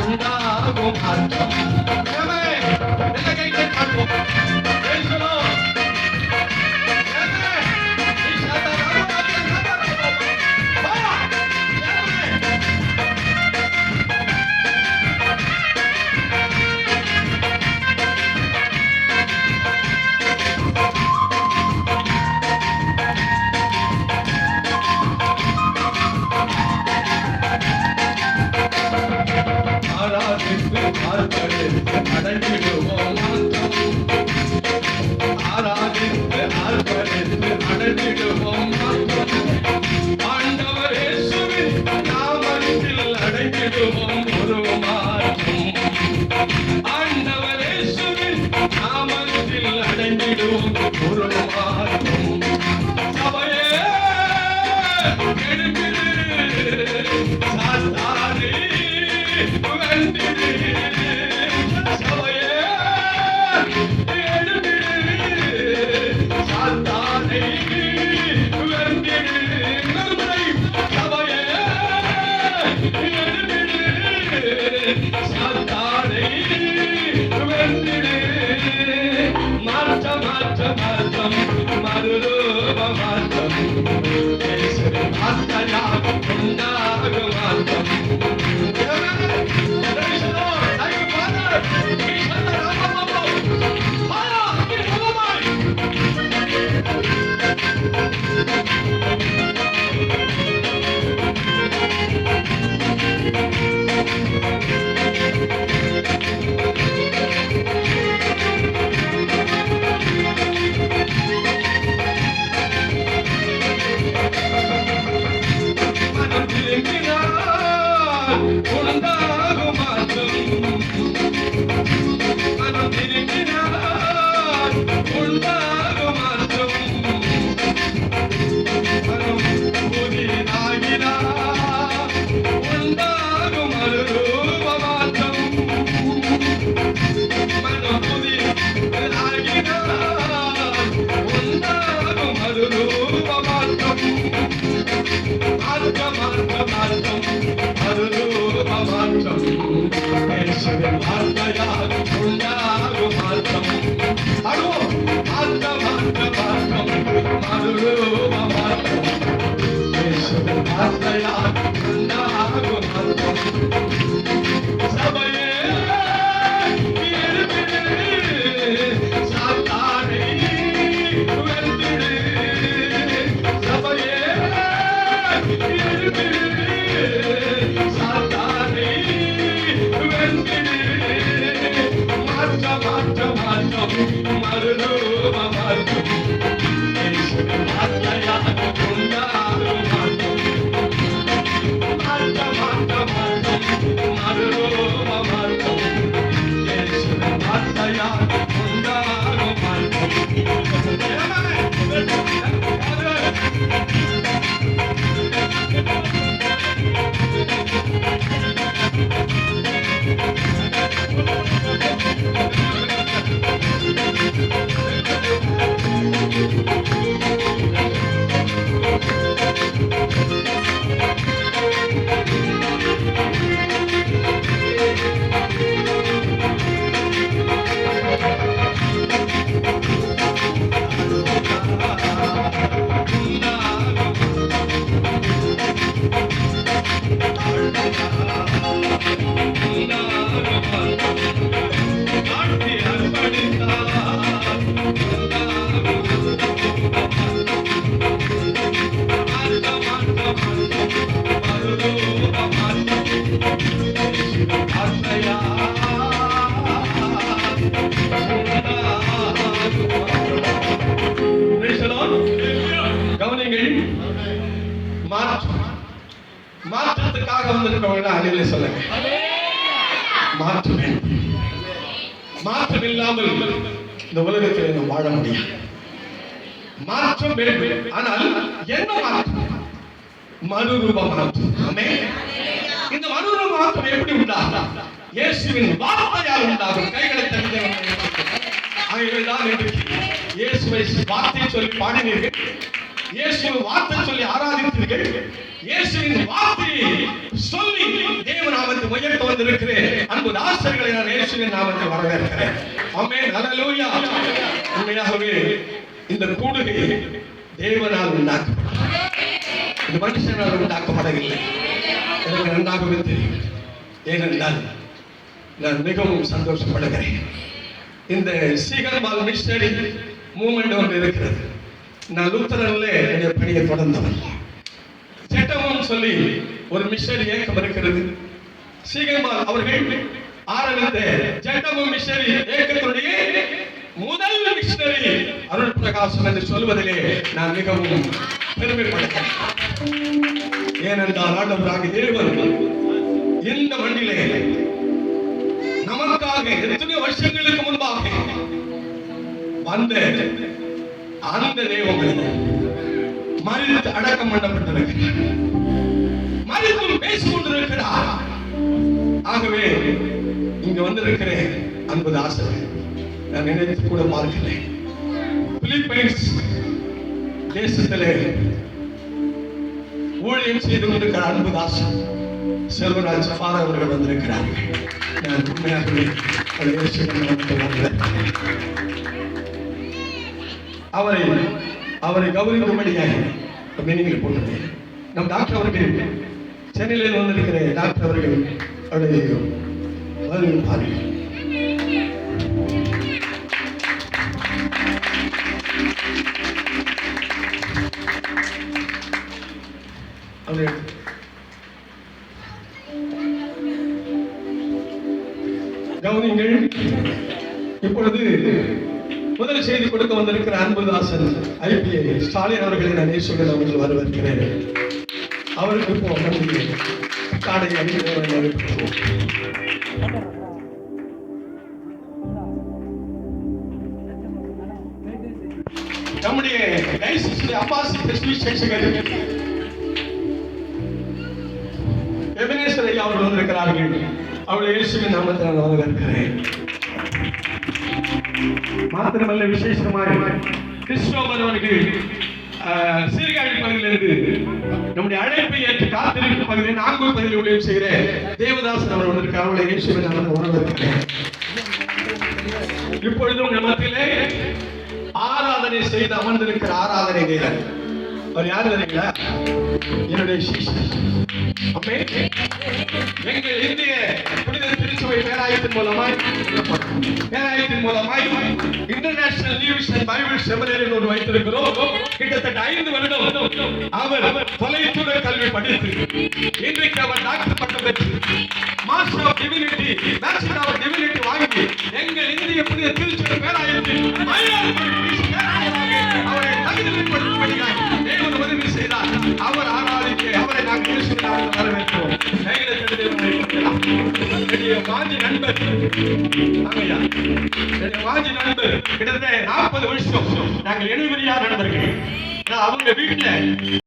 ఉండాగో మార్గం నిలకైతే మార్గం దేశంలో Thank you. Kulanda, Hallelujah. மாற்றத்துக்காக வந்திருக்கவங்க அழில சொல்லுங்க. மாற்றம். மாற்றம் இல்லாமல் இந்த உலகத்தில் நாம் வாழ முடியாது. மாற்றம் வேண்டும். ஆனால் என்ன மாற்றம்? மனுரூப மாற்றம். இந்த மனுரூப மாற்றம் எப்படி உண்டாகும்? இயேசுவின் வார்த்தையால் உண்டாகும். கைகளை தந்தவர்கள் ஆகியவைதான் இன்றைக்கு இயேசுவை வார்த்தை சொல்லி பாடினீர்கள். இயேசுவை வார்த்தை சொல்லி ஆராதித்தீர்கள். இயேசுவின் வார்த்தையை சொல்லி தேவ நாமத்தை உயர்த்த வந்திருக்கிறேன். அன்பு தாசர்களை நான் இயேசுவின் நாமத்தை வரவேற்கிறேன். அம்மே ஹalleluya. உண்மையாகவே இந்த கூடுகை தேவனால் உண்டாக்கப்பட்டது இந்த மனுஷனால் உண்டாக்கப்படவில்லை. எனக்கு நன்றாகவே தெரியும். ஏனென்றால் நான் மிகவும் சந்தோஷப்படுகிறேன். இந்த சீகன்பால் மிஷனரி மூமெண்ட் ஒன்று இருக்கிறது. நான் லூத்தரனில் என்னுடைய பணியை தொடர்ந்தவன். சொல்லி ஒரு மிஷனரி இயக்கம் இருக்கிறது. சீகர்பால் அவர்கள் ஆரம்பித்த ஜெண்டமு மிஷனரி இயக்கத்தினுடைய முதல் மிஷனரி அருள் பிரகாசம் என்று சொல்வதிலே நான் மிகவும் பெருமைப்படுகிறேன். ஏனென்றால் ஆண்டவராக தேவன் இந்த மண்ணிலே நமக்காக எத்தனை வருஷங்களுக்கு முன்பாக வந்த அந்த தெய்வம் மறித்து அடக்கம் பண்ணப்பட்டிருக்கிறார் யாருக்கும் பேசிக் கொண்டிருக்கிறார் ஆகவே இங்க வந்திருக்கிறேன் அன்பது ஆசை நான் நினைத்து கூட பார்க்கிறேன். பிலிப்பைன்ஸ் தேசத்திலே ஊழியம் செய்து கொண்டிருக்கிற அன்பு தாசன் செல்வராஜ் ஃபாதர் அவர்கள் வந்திருக்கிறார்கள். நான் உண்மையாகவே அதை இயேசுவின் அவரை அவரை கௌரவிக்கும்படியாக மீனிங்கில் போட்டது நம் டாக்டர் அவர்கள் சென்னையில் வந்திருக்கிற டாக்டர் அவர்கள் அவருடைய வரவேற்பார்கள் அவர்கள் கவனிங்கள் இப்பொழுது முதல் செய்தி கொடுக்க வந்திருக்கிற அன்புதாசன் ஐபிஏ ஸ்டாலின் அவர்களை நான் நேசுகள் அவர்கள் வரவேற்கிறேன் அவருக்கு இப்போ நம்முடைய காடை நம்முடைய டைசிஸ் அப்பாசி கிறிஸ்துவ எபினேஸ்வர் ஐயா அவர்கள் வந்திருக்கிறார்கள். அவளை இயேசுவின் நாமத்தில் நான் மாத்திரமல்ல விசேஷமாக கிறிஸ்தவ அவர்கள் சீர்காழி பகுதியிலிருந்து நம்முடைய அழைப்பை ஏற்று காத்திருக்கும் பகுதியில் நான்கு பகுதியில் ஊழியம் செய்கிற தேவதாசன் அவர் வந்திருக்கார் அவளை இயேசுவின் அவர் உணர்ந்திருக்கிறேன் இப்பொழுது உங்கள் மத்தியிலே ஆராதனை செய்து அமர்ந்திருக்கிற ஆராதனை வீரர். அவர் யார் தெரியுங்களா? என்னுடைய சிஷ்யர். அப்பே எங்கள் இந்திய புனித திருச்சுவை பேராயத்தின் மூலமாய் பேராயத்தின் மூலமாய் international news and bible seminary ஒன்று வைத்திருக்கிறோம். கிட்டத்தட்ட ஐந்து வருடம் அவர் தொலைதூர கல்வி படித்து இன்றைக்கு அவர் டாக்டர் பட்டம் பெற்று master of divinity bachelor of divinity வாங்கி எங்கள் இந்திய புனித திருச்சுவை பேராயத்தில் மயிலாடுதுறை பேராயராக அவரை தகுதிப்படுத்தும்படியாக தேவன் உதவி செய்தார். அவர் ஆமையா என்னுடைய மாஜி கிட்டத்தட்ட நாற்பது வருஷம் நாங்கள் எழுபறியா நண்பர்கள் அவங்க வீட்டுல